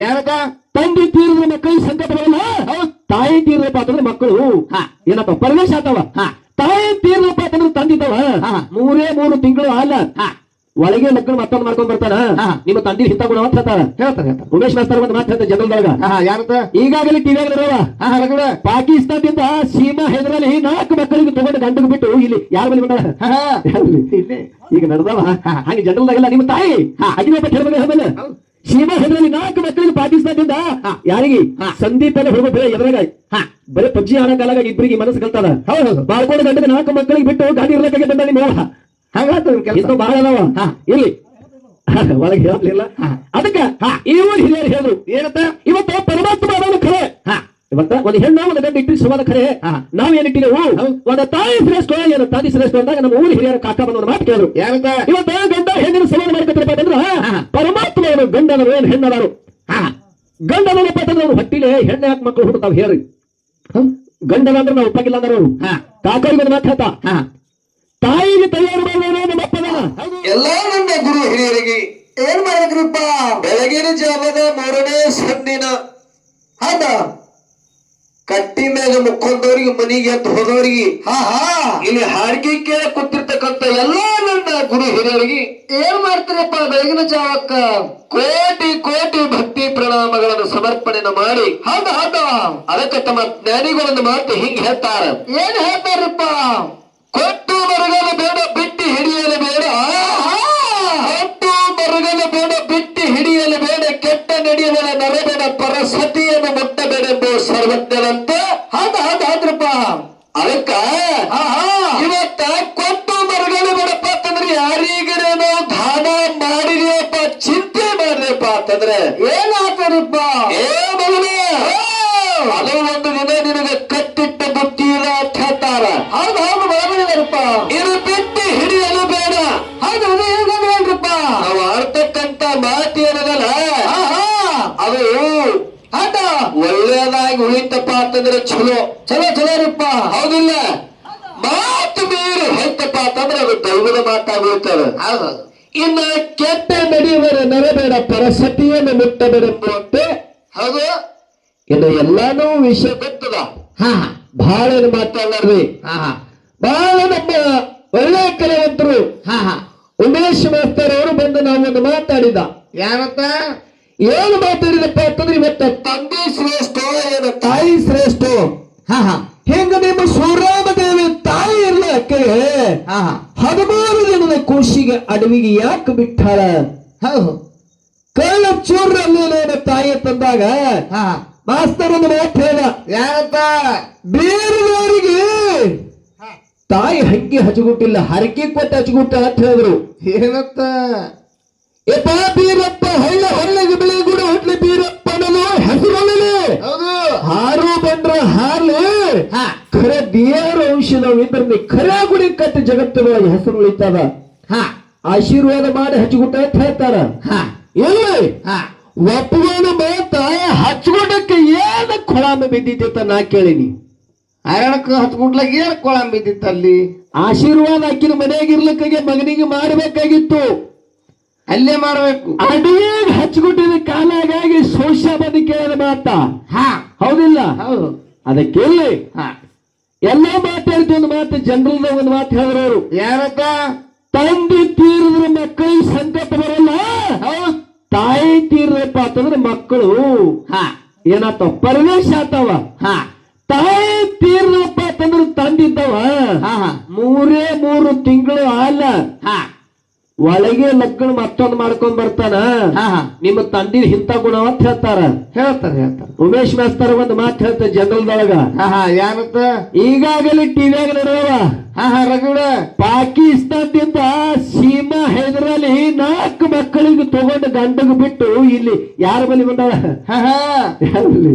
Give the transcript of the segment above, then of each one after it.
ಯಾರಕ್ಕ ತಂದೆ ತೀರಿದ ಮಕ್ಕಳು ಸಂಕಟ ಬರಲ್ಲ ತಾಯಿ ತೀರದಪ್ಪ ಅಂತಂದ್ರೆ ಮಕ್ಕಳು. ಹಾ. ಏನಪ್ಪ ಪರಮೇಶ ಆತವ ಹಾ. ತಾಯಿ ತೀರದಪ್ಪ ಅಂತಂದ್ರೆ ತಂದಿದ್ದವ? ಹಾ. ಮೂರೇ ಮೂರು ತಿಂಗಳು ಅಲ್ಲ. ಒಳಗೆ ಮಕ್ಕಳು ಮತ್ತೊಂದು ಮಾಡ್ಕೊಂಡ್ ಬರ್ತಾರ. ಹಾ. ನಿಮ್ಮ ತಂದೆ ಹಿಂತ ಗುಣ ಅಂತ ಹೇಳ್ತಾರ. ಹೇಳ್ತಾರೆ ಉಮೇಶ್ ಮಾಸ್ತರ್ ಒಂದು ಮಾತು ಹೇಳ್ತಾರೆ ಹಾ ಯಾರಕ್ಕ ಈಗಾಗಲೇ ಟಿವಿ ಹರಗಡ ಪಾಕಿಸ್ತಾನದಿಂದ ಸೀಮಾ ಹೆದರಲ್ಲಿ ನಾಲ್ಕು ಮಕ್ಕಳಿಗೆ ತಗೊಂಡು ಗಂಡಿಗೆ ಬಿಟ್ಟು ಇಲ್ಲಿ ಯಾರ ಬಳಿ ಬಂದ ಹಾ ಹಾ. ಇಲ್ಲೇ? ಈಗ ನಡೆದವ. ಹಾಗೆ ಜನರಲ್ದಾಗೆಲ್ಲ ನಿಮ್ಮ ತಾಯಿ. ಅಗಿನ ಹೇಳ್ಬೇಕು ಹೇಳ್ಬೇಕು ಹೌದು. ಸೀಮಾ ಹೆದರಲ್ಲಿ ನಾಲ್ಕು ಮಕ್ಕಳಿಗೆ ಪಾಕಿಸ್ತಾನದಿಂದ ಯಾರಿಗೆ. ಸಂದೀಪ್ ಎಲ್ಲ ಹುಡುಗ ಬೇರೆ ಎದುರಾಗ. ಹಾ. ಬರೀ ಪಬ್ಜಿ ಆಡೋ ಕಾಲಾಗ ಇಬ್ಬರಿಗೆ ಮನಸ್ಸು ಕಲ್ತದ ಹೌದು ಹೌದು. ಬಾಳ್ಕೊಂಡು ಗಂಡಗೆ ನಾಲ್ಕು ಮಕ್ಕಳಿಗೆ ಬಿಟ್ಟು ಗಾಡಿ ಇರ್ಲಕ್ಕಾಗೆ ಬಂದ ನಿಮ್ಮ. ಹಂಗಾತ ಬಹಳ ಅದಾವ. ಹಾ. ಇರ್ಲಿ. ಒಳಗೆ ಹೇಳಲಿಲ್ಲ. ಅದಕ್ಕ ಈ ಊರ್ ಹಿರಿಯರು ಹೇಳಿದ್ರು ಏನಂತ? ಇವತ್ತು ಪರಮಾತ್ಮ ಅದನ್ನು ಖರೆ ಹಾ. ಇವತ್ತ ಒಂದು ಹೆಣ್ಣು ಒಂದು ಗಂಡ ಇಟ್ಟು ಸುಮಾರು ಖರೆ. ನಾವ್ ಓ ಒಂದು ತಾಯಿ ಶ್ರೇಷ್ಠ ಏನು ತಾಯಿ ಶ್ರೇಷ್ಠ ಅಂದಾಗ ನಮ್ಮ ಊರು ಹಿರಿಯರ ಕಾಕ ಬಂದ ಮಾತು ಕೇಳಿದ್ರು ಇವತ್ತ ಗಂಡ ಹೆಣ್ಣಿನ ಸಮಾನ ಮಾಡ್ಕೊತಾರಪ್ಪ ಅಂತಂದ್ರ. ಪರಮಾತ್ಮ ಏನು ಗಂಡನವರು ಏನು ಹೆಣ್ಣವರು ಹಾ. ಗಂಡನಪ್ಪ ಅಂತಂದ್ರೆ ಅವ್ರು ಹೊಟ್ಟಿಲೆ ಹೆಣ್ಣು ಯಾಕೆ ಮಕ್ಕಳು ಹುಟ್ಟುತ್ತಾವ ಹೇಳ್ರಿ ಗಂಡನ ಅಂದ್ರೆ ನಾವು ಉಪ್ಪಾಗಿಲ್ಲ ಅಂದ್ರೆ ಅವರು. ಕಾಕರಿಗೆ ಒಂದು ಮಾತು ಹೇಳ್ತಾ. ತಾಯಿಗೆ ತಯಾರು ಮಾಡಿದವನು ನಮ್ಮ ಅಪ್ಪನ ಎಲ್ಲಾ ನನ್ನ ಗುರು ಹಿರಿಯರಿಗೆ ಏನ್ ಮಾಡಿದ್ರಪ್ಪ? ಬೆಳಗಿನ ಜಾವದ ಮೂರನೇ ಸಣ್ಣಿನ ಹೌದ? ಕಟ್ಟಿ ಮ್ಯಾಗ ಮುಕ್ಕೊಂಡವ್ರಿಗೆ ಮನಿಗೆ ಎದ್ದು ಹೋದವ್ರಿಗೆ ಹಾ ಹಾ. ಇಲ್ಲಿ ಹಾಡಿಗೆ ಕೇಳ ಕೂತಿರ್ತಕ್ಕಂತ ಎಲ್ಲಾ ನನ್ನ ಗುರು ಹಿರಿಯರಿಗೆ ಏನ್ ಮಾಡ್ತೀರಪ್ಪ ಬೆಳಗಿನ ಜಾವಕ್ಕ? ಕೋಟಿ ಕೋಟಿ ಭಕ್ತಿ ಪ್ರಣಾಮಗಳನ್ನು ಸಮರ್ಪಣೆನ ಮಾಡಿ. ಹೌದ ಹೌದ. ಅದಕ್ಕೆ ತಮ್ಮ ಜ್ಞಾನಿಗಳನ್ನ ಮಾತು ಹಿಂಗ್ ಹೇಳ್ತಾರ. ಏನ್ ಹೇಳ್ತಾರಪ್ಪ ಕೊಟ್ಟು ಮರಗಲು ಅಂತಂದ್ರೆ ಏನಾಗ್ತಾರಪ್ಪ ಏ ಮಗನೇ ಅದು ಒಂದು ದಿನ ನಿನಗೆ ಕಟ್ಟಿಟ್ಟ ಬುತ್ತಿ ಇಲ್ಲ ಅಂತ ಹೇಳ್ತಾರ. ಹೌದು ಹೌದು ಬರಬರಿದಾರಪ್ಪ ಇದು ಬಿಟ್ಟು ಹಿಡಿಯಲು ಬೇಡ. ಹೌದು ಅದು ಹೇಗಲ್ರಪ್ಪ ನಾವು ಆಡ್ತಕ್ಕಂತ ಮಾತು ಏನದಲ್ಲ ಅದು ಆಟ. ಒಳ್ಳೇದಾಗಿ ಉಳಿತಪ್ಪ ಅಂತಂದ್ರೆ ಚಲೋ. ಚಲೋ ಚಲೋ ರೀಪ್ಪ ಹೌದಿಲ್ಲ? ಮಾತು ಮೀರಿ ಹೋಯ್ತಪ್ಪ ಅಂತಂದ್ರೆ ಅದು ದೈವದ ಮಾತಾಗಿರ್ತದೆ ಹೌದು. ಇನ್ನ ಕೆಟ್ಟ ನಡೆಯುವರ ನರಬೇಡ ಪರಸತಿಯನ್ನು ಮುಟ್ಟಬೇಡೆಂಬುವಂತೆ ಹಾಗೂ ಇನ್ನು ಎಲ್ಲಾನು ವಿಷಯ ಗೊತ್ತದ ಹಾ ಬಹಳ ಮಾತಾಡ್ರಿ ಹಾ ಹಾ. ಬಹಳ ನಮ್ಮ ಒಳ್ಳೆ ಕಲಾವಂತರು. ಹಾ ಹಾ. ಉಮೇಶ್ ಮಾಸ್ತರ್ ಅವರು ಬಂದು ನಾವೊಂದು ಮಾತಾಡಿದ. ಯಾರತ್ತ ಏನು ಮಾತಾಡಿದಪ್ಪ ಅಂತಂದ್ರೆ ಇವತ್ತ ತಂದೆ ಶ್ರೇಷ್ಠ ಏನು ತಾಯಿ ಶ್ರೇಷ್ಠ. ಹಾ ಹಾ. ಹೆಂಗ ನಿಮ್ಮ ಸೂರ್ಯಾಮ ತಾಯಿ ಹಾ ಹದಿಮೂರು ದಿನದ ಕೂಸಿಗೆ ಅಡವಿಗೆ ಯಾಕೆ ಬಿಟ್ಟಾಳ? ಕಳ್ಳ ಚೂರ್ರಲ್ಲಿ ತಾಯಿ ತಂದಾಗ ಮಾಸ್ತರ್ ಒಂದು ಮಾತು ಹೇಳ. ಯಾರತ್ತ ಬೇರೆಯವರಿಗೆ ತಾಯಿ ಹಂಗೆ ಹಚ್ಚಗುಟ್ಟಿಲ್ಲ ಹರಕೆ ಕೊಟ್ಟು ಹಚ್ಚಗುಟ್ಟ ಅಂತ ಹೇಳಿದ್ರು. ಏನತ್ತ ಯಪ್ಪ ಬೀರಪ್ಪ ಹಳ್ಳ ಹಳ್ಳಿಗೆ ಬೆಳೆಗುಡ ಹೊಟ್ಲಿ ಬೀರಪ್ಪನನು ಹೌದು. ಹಾರು ಬಂದ್ರ ಹಾಲು ಹಾ. ಖರೆ ದೇವರ ಇದ್ರೆ ಖರೆ ಗುಡಿ ಕಟ್ಟಿ ಜಗತ್ತಿನೊಳಗೆ ಹೆಸರು ಉಳಿತದ ಹಾ. ಆಶೀರ್ವಾದ ಮಾಡಿ ಹಚ್ಚಗುಟ್ಟ ಅಂತ ಹೇಳ್ತಾರ. ಹಾ. ಎಲ್ಲಿ? ಹಾ. ಮಾತ ಹಚ್ಕೊಡಕ್ಕೆ ಏನ ಕೊಳಾಮ ಬಿದ್ದಿತ್ತ ನಾ ಕೇಳಿನಿ. ಹರಣಕ್ಕೆ ಹತ್ಕೊಂಡ್ಲಾಗ ಏನ್ ಕೊಳಾಂಬ ಬಿದ್ದಿತ್ತ ಅಲ್ಲಿ? ಆಶೀರ್ವಾದ ಅಕ್ಕಿನ ಮನೆಯಾಗಿರ್ಲಿಕ್ಕಾಗೆ ಮಗನಿಗೆ ಮಾಡಬೇಕಾಗಿತ್ತು. ಅಲ್ಲೇ ಮಾಡಬೇಕು. ಅಡಿಯಾಗ ಹಚ್ಕೊಟ್ಟಿದ ಕಾಲಾಗಾಗಿ ಸೋಷ್ಯ ಬಂದು ಕೇಳಿದ ಮಾತ. ಹಾ. ಹೌದಿಲ್ಲ? ಹೌದು. ಅದಕ್ಕೆ ಹಾ. ಎಲ್ಲಾ ಮಾತಾಡ್ತಿ ಒಂದು ಮಾತು ಜನರಲ್ದ ಒಂದು ಮಾತು ಹೇಳಿದ್ರು ಯಾರಕ್ಕ ತಂದೆ ತೀರಿದ್ರ ಮಕ್ಕಳಿಗೆ ಸಂಕಟ ಬರಲ್ಲ. ತಾಯಿ ತೀರ್ರಪ್ಪ ಅಂತಂದ್ರೆ ಮಕ್ಕಳು. ಹಾ. ಪರಿವೇಶ ಆತವ. ಒಳಗೆ ಲಗ್ನ ಮತ್ತೊಂದು ಮಾಡ್ಕೊಂಡ್ ಬರ್ತಾನ? ನಿಮ್ಮ ತಂದಿನ ಹಿಂತ ಗುಣ ಅಂತ ಹೇಳ್ತಾರ. ಹೇಳ್ತಾರ ಹೇಳ್ತಾರ. ಉಮೇಶ್ ಮಾಸ್ತಾರ ಒಂದು ಮಾತು ಹೇಳ್ತಾರೆ ಜನರಲ್ದೊಳಗ. ಯಾರತ್ತ? ಈಗಾಗಲೇ ಟಿವಿಯಾಗ ನಡೆಯವ ರಗಡ ಪಾಕಿಸ್ತಾನದಿಂದ ಸೀಮಾ ಹೈದರಾಲಿ ನಾಲ್ಕು ಮಕ್ಕಳಿಗೆ ತಗೊಂಡು ಗಂಡಗ ಬಿಟ್ಟು ಇಲ್ಲಿ ಯಾರ ಬಲಿ ಬಂದಾಳ? ಬಳಿ?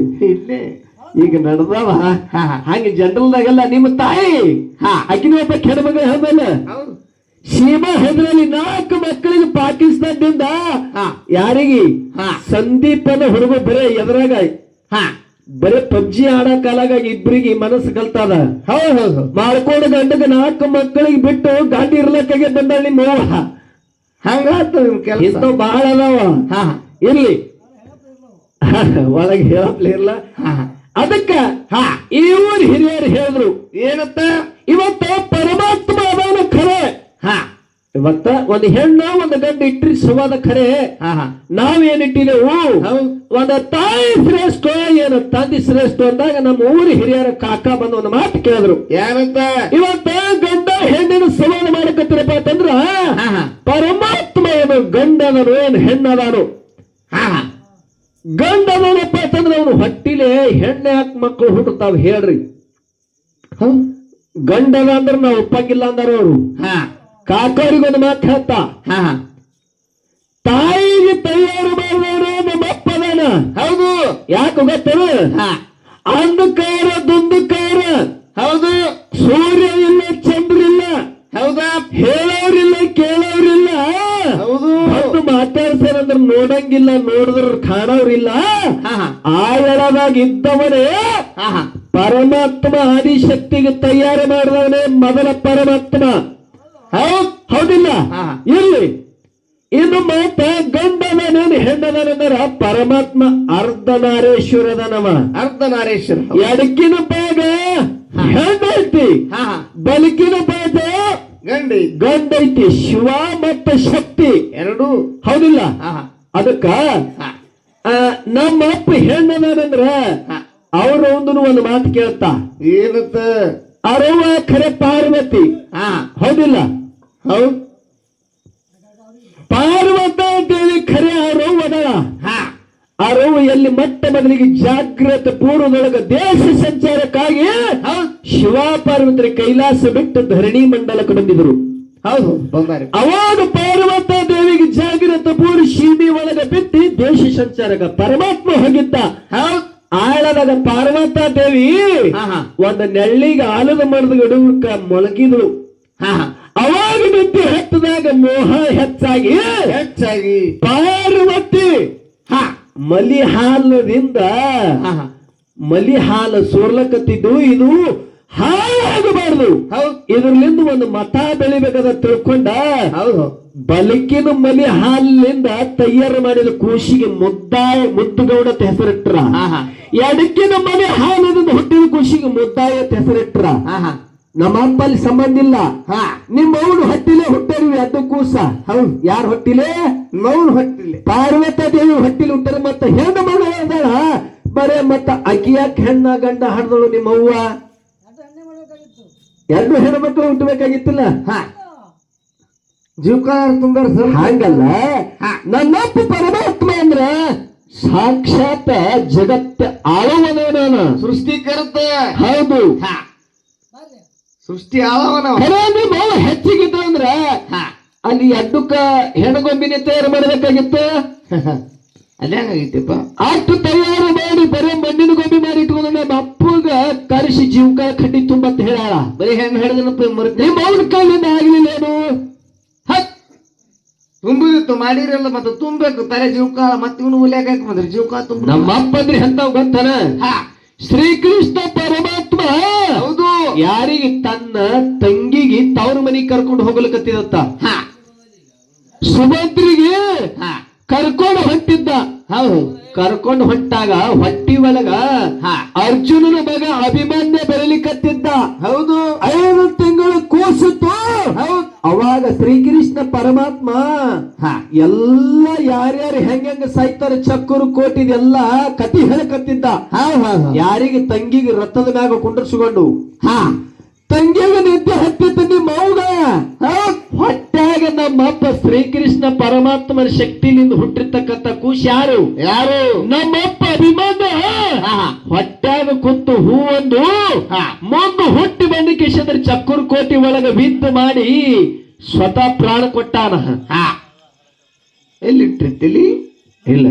ಈಗ ನಡೆದವ. ಹಂಗೆ ಜನರಲ್ದಾಗೆಲ್ಲ ನಿಮ್ಮ ತಾಯಿ. ಹಾ. ಅಕ್ಕಿನ ಒಬ್ಬ ಕೆಡಮಗ ಹೇಳ್ಮೇಲೆ ಹೌದು. ಸೀಮಾ ಹೆದರಲ್ಲಿ ನಾಲ್ಕು ಮಕ್ಕಳಿಗೆ ಪಾಕಿಸ್ತಾನದಿಂದ ಯಾರಿಗೆ? ಹಾ. ಸಂದೀಪನ ಹುಡುಗ ಬರೇ ಎದುರಾಗ. ಹಾ. ಬರೇ ಪಬ್ಜಿ ಆಡೋ ಕಾಲಾಗ ಇಬ್ಬರಿಗೆ ಮನಸ್ಸು ಕಲ್ತದ. ಹೌದು ಮಾಡ್ಕೊಂಡು ಗಂಡಗ ನಾಲ್ಕು ಮಕ್ಕಳಿಗೆ ಬಿಟ್ಟು ಗಾಡಿ ಇರ್ಲಕ್ಕಾಗೆ ಬಂದ ನಿಮ್ಮ. ಹಂಗಾತ ಕೆಲಸ. ಬಹಳ ಅದಾವ. ಇರ್ಲಿ. ಒಳಗೆ ಹೇಳಪ್ಲ ಇರ್ಲ. ಅದಕ್ಕ ಹಾ. ಇವ್ರು ಹಿರಿಯರು ಹೇಳಿದ್ರು ಏನತ್ತ? ಇವತ್ತ ಪರಮಾತ್ಮ ಅದಾನ ಖರೆ ಹಾ. ಇವತ್ತ ಒಂದು ಹೆಣ್ಣ ಒಂದು ಗಂಡ ಇಟ್ರಿ ಸುವಾದ ಖರೆ. ಹಾ ಹಾ. ನಾವೇನಿಟ್ಟಿದೆವು. ಒಂದು ತಾಯಿ ಶ್ರೇಷ್ಠ ಏನು ತಂದೆ ಶ್ರೇಷ್ಠ ಅಂದಾಗ ನಮ್ಮ ಊರ ಹಿರಿಯರ ಕಾಕ ಬಂದು ಒಂದು ಮಾತು ಕೇಳಿದ್ರು. ಏನಂತ ಇವತ್ತ ಗಂಡ ಹೆಣ್ಣಿನ ಸವಾಲು ಮಾಡಕತ್ತಿರಪ್ಪ ಅಂತಂದ್ರ ಪರಮಾತ್ಮ ಏನು ಗಂಡನರು ಏನು ಹೆಣ್ಣದಾನು? ಹಾ ಅಂತಂದ್ರೆ ಅವನು ಹೊಟ್ಟಿಲೆ ಹೆಣ್ಣೆ ಯಾಕೆ ಮಕ್ಕಳು ಹುಟ್ಟುತ್ತಾವ ಹೇಳ್ರಿ. ಗಂಡದ ಗಂಡ ಅಂದ್ರೆ ನಾವು ಒಪ್ಪಾಗಿಲ್ಲ ಅಂದಾರ ಅವರು. ಹಾ. ಕಾಕವ್ರಿಗೊಂದು ಮಾತು ಹೇಳ್ತಾ. ಹಾ ತಾಯಿಗೆ ತಯಾರು ಮಾಡುವವರು ನಮ್ಮ ಅಪ್ಪ ಅದಾನ ಹೌದು. ಯಾಕೆ ಗೊತ್ತೇನು? ಅಂಧಕಾರ ದುಂಧಕಾರ ಹೌದು. ಸೂರ್ಯ ಇಲ್ಲ ಚಂದ್ರ ಇಲ್ಲ. ಹೌದಾ? ಹೇಳೋರಿಲ್ಲ ಕೇಳೋರಿಲ್ಲ. ಹೌದು. ಬಂದು ಮಾತಾಡ್ತಾರಂದ್ರ ನೋಡಂಗಿಲ್ಲ ನೋಡಿದ್ರ ಕಾಣೋರಿಲ್ಲ. ಹಾ ಆಳದಾಗ ಇದ್ದವನೇ ಪರಮಾತ್ಮ ಆದಿಶಕ್ತಿಗೆ ತಯಾರು ಮಾಡಿದವನೇ ಮೊದಲ ಪರಮಾತ್ಮ. ಹೌದ್ ಹೌದಿಲ್ಲ. ಇಲ್ಲಿ ಇನ್ನು ಮಾತ ಗಂಡನೇನು ಹೆಣ್ಣದನಂದ್ರ ಪರಮಾತ್ಮ ಅರ್ಧನಾರೇಶ್ವರದನವ ಅರ್ಧನಾರೇಶ್ವರ. ಎಡಕಿನ ಭಾಗ ಹೆಣ್ಣೈತಿ ಹಾ ಹಾ. ಬಲಕಿನ ಭಾಗ ಗಂಡಿ. ಗಂಡ ಐತಿ ಶಿವ ಮತ್ತು ಶಕ್ತಿ. ಎರಡು. ಹೌದಿಲ್ಲ? ಅದಕ್ಕ ನಮ್ಮ ಅಪ್ಪ ಹೆಣ್ಣನಂದ್ರ. ಅವ್ರ ಒಂದು ಒಂದು ಮಾತು ಕೇಳ್ತಾ. ಏನತ್ತ ಅರವ ಖರೆ ಪಾರ್ವತಿ ಹೌದಿಲ್ಲ? ಹೌದ್. ಪಾರ್ವತ ದೇವಿ ಖರೆ ಅರವ್ ಅದಳ ಹಾ. ಅರವು ಎಲ್ಲಿ ಮೊಟ್ಟ ಮೊದಲಿಗೆ ಜಾಗ್ರತ ಪೂರ್ವದೊಳಗ ದೇಶ ಸಂಚಾರಕ್ಕಾಗಿ ಶಿವ ಪಾರ್ವತಿ ಕೈಲಾಸ ಬಿಟ್ಟು ಧರಣಿ ಮಂಡಲಕ್ಕೆ ಬಂದಿದ್ರು. ಹೌದು ಅವಾಗ ಪಾರ್ವತ ದೇವಿಗೆ ಜಾಗ್ರತ ಪೂರ್ವ ಶಿಮಿ ಒಳಗ ಬಿತ್ತಿ ದೇಶ ಸಂಚಾರಕ ಪರಮಾತ್ಮ ಹೋಗಿದ್ದ. ಹೌದ್. ಆಳದಾಗ ಪಾರ್ವತ ದೇವಿ ಹಾ ಹಾ. ಒಂದು ನೆಳ್ಳಿಗೆ ಆಲದ ಮರದ ಗಡುವಕ್ಕ ಮೊಳಗಿದಳು. ಹಾ. ಹತ್ತದಾಗ ಮೋಹ ಹೆಚ್ಚಾಗಿ ಹೆಚ್ಚಾಗಿ ಪಾರ್ವತಿ. ಹಾ. ಮಲಿ ಹಾಲದಿಂದ ಮಲಿ ಹಾಲು ಸೋರ್ಲಕತ್ತಿದ್ದು ಇದು ಹಾಳಾಗಬಾರ್ದು. ಇದರಲ್ಲಿಂದ ಇದರ್ಲಿಂದ ಒಂದು ಮತ ಬೆಳಿಬೇಕಂತ ತಿಳ್ಕೊಂಡ ಬಲಿಕಿನ ಮಲಿ ಹಾಲಿನಿಂದ ತಯಾರು ಮಾಡಿದ ಕೂಸಿಗೆ ಮುದ್ದಾಯ ಮುದ್ದುಗೌಡ ಅಂತ ಹೆಸರಿಟ್ರ. ಎಡಕಿನ ಮಲಿ ಹಾಲಿನಿಂದ ಹುಟ್ಟಿದ ಕೂಸಿಗೆ ಮುದ್ದಾಯ ಅಂತ ಹೆಸರಿಟ್ರ. ನಮ್ಮ ಅಪ್ಪಲ್ಲಿ ಸಂಬಂಧ ಇಲ್ಲ. ಹಾ. ನಿಮ್ಮ ಅವನು ಹೊಟ್ಟಿಲೆ ಹುಟ್ಟರಿವಿ ಅದಕ್ಕೂ ಕೂಸ. ಹೌದು. ಯಾರು ಹೊಟ್ಟಿಲೆ? ಮೌನ್ ಹೊಟ್ಟಿಲೆ. ಪಾರ್ವತ ದೇವಿ ಹೊಟ್ಟಿಲಿ ಹುಟ್ಟರೆ ಮತ್ತ ಹೆಣ್ಣು ಮಗಳು ಅಂದಾಳ ಬರೇ ಮತ್ತ ಅಕಿಯಾಕ ಹೆಣ್ಣ ಗಂಡ ಹಾಡ್ದಳು ನಿಮ್ಮ ಅವ್ವ? ಎರಡು ಹೆಣ್ಣು ಮಕ್ಕಳು ಹುಟ್ಟಬೇಕಾಗಿತ್ತಿಲ್ಲ? ಹಾ. ಜೀವಕಾರ ಸರ್ ಹಂಗಲ್ಲ. ನನ್ನಪ್ಪ ಪರಮಾತ್ಮ ಅಂದ್ರ ಸಾಕ್ಷಾತ್ ಜಗತ್ತ ನಾನು. ಸೃಷ್ಟಿಕರ್ತ. ಹೌದು. ಸೃಷ್ಟಿ ಆಳವನ ಬಹಳ ಹೆಚ್ಚಿಗಿದ್ರ ಅಂದ್ರ ಹಾ. ಅಲ್ಲಿ ಅಡ್ಡುಕ ಹೆಣಗೊಂಬಿನ ತಯಾರು ಮಾಡಬೇಕಾಗಿತ್ತು? ಅಲ್ಲೇ ಹಂಗಾಗೈತಿಪ್ಪ ಅಷ್ಟು ತಯಾರು ಮಾಡಿ ಬರೀ ಮಣ್ಣಿನ ಗೊಂಬೆ ಮಾಡಿ ಇಟ್ಕೊಂಡ ಅಪ್ಪಗ ಕರೆಸಿ ಜೀವಕ ಕಡ್ಡಿ ತುಂಬಂತ ಹೇಳ ಬರೀ ಹೆಣ್ಣು ಹಿಡಿದನಪ್ಪ ಮರುದ್ ನಿಮ್ಮ ಅವ್ನ ಕೈಲಿಂದ ಆಗ್ಲಿಲ್ಲೇನು ತುಂಬಿದಿತ್ತು ಮಾಡಿರಲ್ಲ ಮತ್ತೆ ತುಂಬಬೇಕು. ತಲೆ ಜೀವಕಾಲ ಮತ್ತೆ ಇವನು ಉಲ್ಲೇಖ ಬಂದ್ರೆ ಜೀವಕಾಲ ತುಂಬ ನಮ್ಮ ಅಪ್ಪ ಅಂದ್ರೆ ಎಂತ ಗೊತ್ತನ ಹಾ. ಶ್ರೀಕೃಷ್ಣ ಪರಮಾತ್ಮ ಹೌದು. ಯಾರಿಗೆ ತನ್ನ ತಂಗಿಗೆ ತವ್ರ ಮನೆಗೆ ಕರ್ಕೊಂಡು ಹೋಗ್ಲಿಕ್ಕತ್ತಿದತ್ತ ಸುಭದ್ರಿಗೆ ಕರ್ಕೊಂಡು ಹೊಂಟಿದ್ದ. ಹೌದು. ಕರ್ಕೊಂಡು ಹೊಂಟಾಗ ಹೊಟ್ಟಿ ಒಳಗ ಅರ್ಜುನನ ಮಗ ಅಭಿಮಾನ್ಯ ಬೆರಲಿಕತ್ತಿದ್ದ. ಹೌದು ಐದು ತಿಂಗಳು ಕೂಸಿತ್ತು ಹೌದು ಅವಾಗ ಶ್ರೀಕೃಷ್ಣ ಪರಮಾತ್ಮ ಹಾ. ಎಲ್ಲ ಯಾರ್ಯಾರು ಹೆಂಗ ಸಾಯ್ತಾರ ಚಕ್ಕರು ಕೋಟಿದೆಲ್ಲ ಕತಿ ಹೇಳಕತ್ತಿದ್ದ. ಯಾರಿಗೆ ತಂಗಿಗೆ ರಥದ ಮ್ಯಾಗ ಕುಂಡ್ರಿಸಿಕೊಂಡು? ಹಾ. ತಂಗಿಗೆ ನಿದ್ದೆ ಹತ್ತಿತ್ತು ನಿಮ್ಮ ಮೌಗ ಹೊಟ್ಟಾಗ ನಮ್ಮಪ್ಪ ಶ್ರೀಕೃಷ್ಣ ಪರಮಾತ್ಮನ ಶಕ್ತಿಯಿಂದ ಹುಟ್ಟಿರ್ತಕ್ಕಂಥ ಕೂಶ್ ಯಾರು? ಯಾರು? ನಮ್ಮಪ್ಪ ಅಭಿಮಾನ ಹಾ ಹೊಟ್ಟಾಗ ಕುಂತು ಹೂವೊಂದು. ಮುಂದೆ ಹುಟ್ಟಿ ಬಂದಿಕೇಶಂದ್ರ ಚಕ್ಕೂರ್ ಕೋಟಿ ಒಳಗ ಬಿದ್ದು ಮಾಡಿ ಸ್ವತಃ ಪ್ರಾಣ ಕೊಟ್ಟಾನ. ಎಲ್ಲಿಟ್ಟಿರ್ತಿಲಿ? ಇಲ್ಲ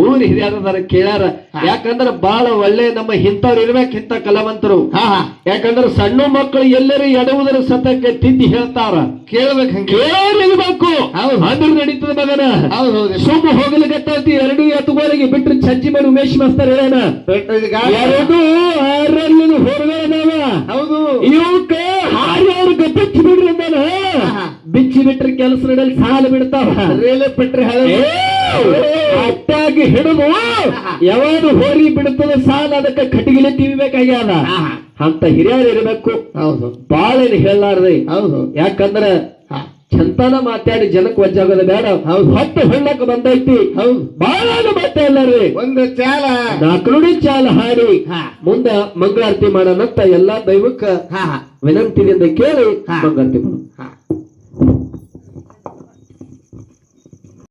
ಊರ್ ಹಿರಿಯರ ಕೇಳ್ಯಾರ ಯಾಕಂದ್ರ ಬಹಳ ಒಳ್ಳೆ ನಮ್ಮ ಇಂಥವ್ರು ಇರ್ಬೇಕು ಇಂಥ ಕಲಾವಂತರು. ಯಾಕಂದ್ರ ಸಣ್ಣ ಮಕ್ಕಳು ಎಲ್ಲರೂ ಎಡವುದರ ಸತಕ್ಕೆ ತಿದ್ದಿ ಹೇಳ್ತಾರ. ಕೇಳ್ಬೇಕು ಕೇಳಿರ್ಬೇಕು. ಅಂದ್ರ ನಡೀತದ ಮಗನ. ಸುಮ್ಮ ಹೋಗ್ಲಿಕತ್ತೈತಿ ಎರಡು ಎತ್ತುಗೋಲಿಗೆ ಬಿಟ್ರೆ ಚಜ್ಜಿ ಮಾಡಿ ಉಮೇಶ್ ಮಾಸ್ತರ್ ಹೇಳೋಣ. ಎರಡು ಆರಲ್ಲಿ ಹೊರಗಡೆ ಅದಾವ ಹೌದು ಇವಕ್ಕ ಹಾರ್ಯಾರು ಬಿಚ್ಚಿ ಬಿಡ್ರಿ ಅಂದಾನ ಹಾ. ಬಿಚ್ಚಿ ಬಿಟ್ರೆ ಕೆಲಸ ನಡೆಯಲ್ ಸಾಲ ಬಿಡ್ತಾವ ರೇಲೆ ಪೆಟ್ರೆ ಅಟ್ಟಾಗಿ ಹಿಡಿದು ಯಾವಾಗ ಹೋರಿ ಬಿಡ್ತದ ಸಾಲ ಅದಕ್ಕೆ ಕಟ್ಟಿಗೆಲೆ ತಿವಿಬೇಕಾಗ್ಯಾದ. ಅಂತ ಹಿರಿಯರು ಇರಬೇಕು. ಹೌದು. ಬಾಳೇನು ಹೇಳಲಾರದೆ. ಹೌದು. ಯಾಕಂದ್ರೆ ಚಂತಾನ ಮಾತಾಡಿ ಜನಕ್ಕೆ ವಜ್ಜಾಗೋದು ಬೇಡ. ಹೌದು. ಹೊಟ್ಟು ಹೊಳ್ಳಕ್ ಬಂದೈತಿ. ಹೌದು. ಬಾಳ ಮಾತಾಡ್ಲಾರ್ರಿ ಒಂದು ಚಾಲ. ನಾಲ್ಕು ನುಡಿ ಚಾಲ ಹಾಡಿ. ಮುಂದೆ ಮಂಗಳಾರತಿ ಮಾಡೋಣಂತ ಎಲ್ಲಾ ದೈವಕ್ಕ ವಿನಂತಿನಿಂದ ಕೇಳಿ. ಮಂಗಳಾರತಿ ಮಾಡೋಣ.